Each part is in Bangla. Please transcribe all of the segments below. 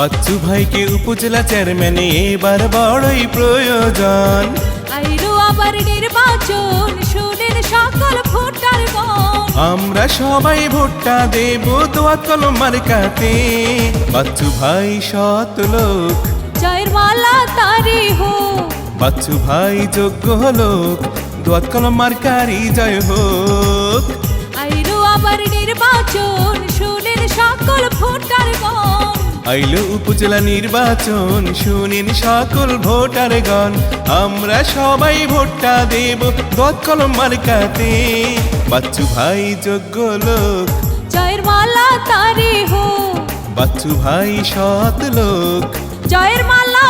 বাচ্চু ভাইকে উপজেলা চেয়ারম্যানে এবার বড়ই প্রয়োজন আইলো আবার নির্বাচন শুনেন সকল ভোটার আমরা সবাই ভোটটা দেব দোয়াত কলম মার্কাতে। বাচ্চু ভাই সৎ লোক। জয়ের মালা তারি হো। বাচ্চু ভাই যোগ্য লোক। দোয়াত কলম মার্কারি জয় হোক। আইলো আবার নির্বাচন আইলো উপজেলা নির্বাচন শুনিন সকল ভোটারগণ আমরা সবাই ভোটটা দেব দোয়াত কলম মার্কাতে। বাচ্চু ভাই যোগ্য লোক। জয়ের মালা তারি হো বাচ্চু ভাই সৎ লোক। জয়ের মালা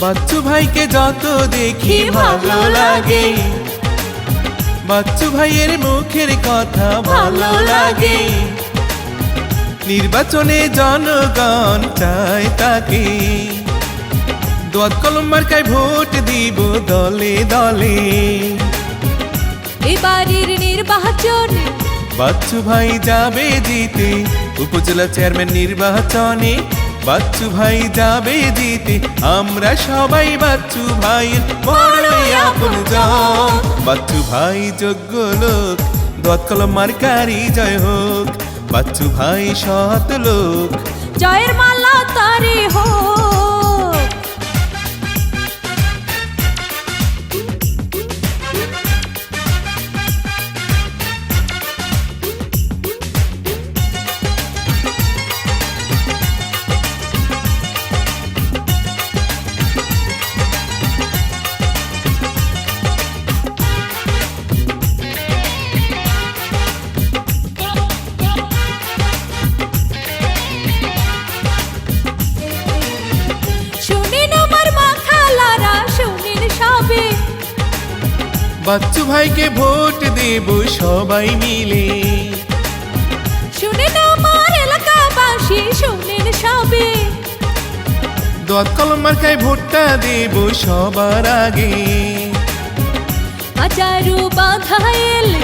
বাচ্চু ভাইকে যত দেখি ভালো লাগে। বাচ্চু ভাইয়ের মুখের কথা ভালো লাগে। নির্বাচনে জনগণ চায় তাকে। দোয়াত কলম মার্কায় ভোট দিব দলে দলে। এবারের নির্বাচন। বাচ্চু ভাই যাবে জিতে। উপজেলা চেয়ারম্যান নির্বাচনে বাচ্চু ভাই যাবে জিতে আমরা সবাই বাচ্চু ভাইয়ের বড়ই আপন জন। বাচ্চু ভাই যোগ্য লোক দোয়াতকল মার্কারি জয় হোক। বাচ্চু ভাই সৎ লোক। জয়ের মালা তারি হো বাচ্চু ভাইকে ভোট দেব সবাই মিলে। শুনিন আমার এলাকাবাসী শুনিন সবে। দত কলম মার্কায় ভোটটা দেব সবার আগে। হাজারো বাধা এলে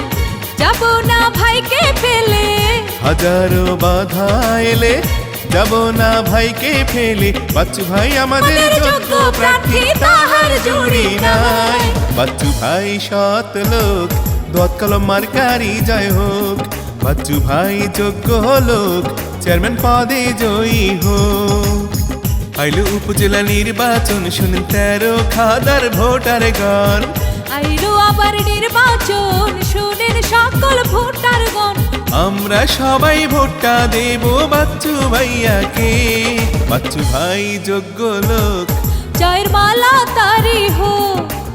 যাব না ভাইকে ফেলে। হাজারো বাধা এলে যাব না ভাইকে ফেলে। বাচ্চু ভাই আমাদের যোগ্য প্রার্থী তাহার জুড়ি নাই। বাচ্চু ভাই সৎ লোক কলম মার্কারি জয় হোক। বাচ্চু ভাই যোগ্য লোক চেয়ারম্যান পদে জয়ী হোক। আইলো উপজেলা নির্বাচন শুনেন তেরো খাদার ভোটার গান আইলো আবার নির্বাচন শুনেন সকল গণ আমরা সবাই ভোটটা দেব বাচ্চু ভাইয়াকে। বাচ্চু ভাই যোগ্য লোক। জয়ের মালা তারি হো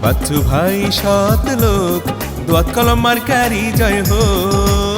বাচ্চু ভাই সৎ লোক। দোয়াত কলম মার্কারি জয় হোক।